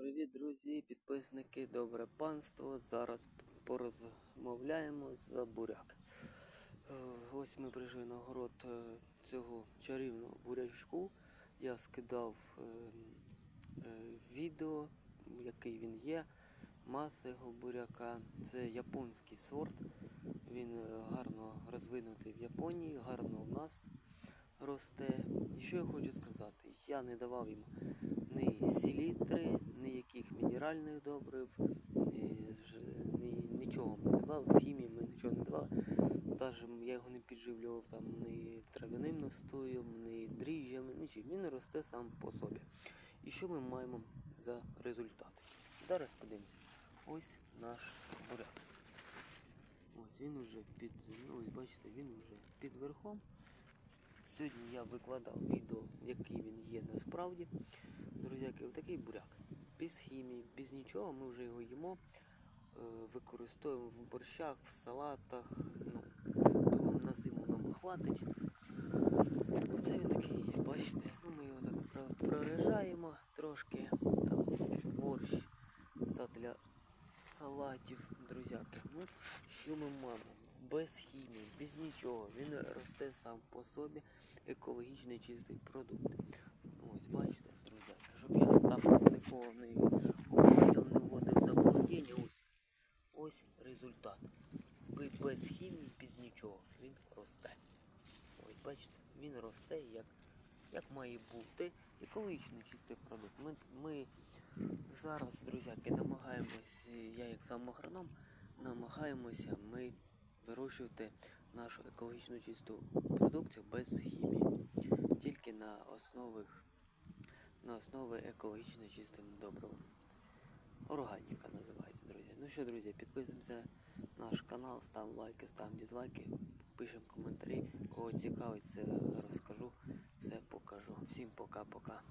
Привіт, друзі, підписники, добре панство. Зараз порозмовляємо за буряк. Е, Ось ми прийшли на город е, цього чарівного бурячку. Я скидав е, відео, який він є. Маса його буряка. Це японський сорт. Він гарно розвинутий в Японії, гарно в нас росте. І що я хочу сказати? Я не давав їм мінеральних добрив, нічого ми не давали, з хімії ми нічого не давали. Навіть я його не підживлював там ні трав'яним настоєм, ні дріжджами, нічим. Він росте сам по собі. І що ми маємо за результат? Зараз подивимося. Ось наш буряк. Ось він уже під, ну, ось бачите, він уже під верхом. Сьогодні я викладав відео, який він є насправді. Друзяки, отакий буряк. Без хімії, без нічого, ми вже його їмо, е, використовуємо в борщах, в салатах. Ну, думаю, на зиму нам хватить. Оце він такий, бачите, ну, ми його так прорежаємо трошки, там, борщ та для салатів, друзяки. Ну, що ми маємо? Без хімії, без нічого. Він росте сам по собі, екологічний чистий продукт. Ось бачите, друзі, щоб я там не не вводив в заблуждення. Ось, ось результат. Без хімії, без нічого. Він росте. Ось бачите, він росте як, як має бути екологічний чистий продукт. Ми, ми зараз, друзяки, намагаємось, я як сам агроном, намагаємося ми вирощувати нашу екологічну чисту продукцію без хімії. Тільки на основах на основі екологічно чистим добривом. Органіка називається, друзі. Ну що, друзі, підписуємося на наш канал, ставимо лайки, ставимо дізлайки, пишемо коментарі. Кого цікавить, це розкажу, все покажу. Всім пока-пока.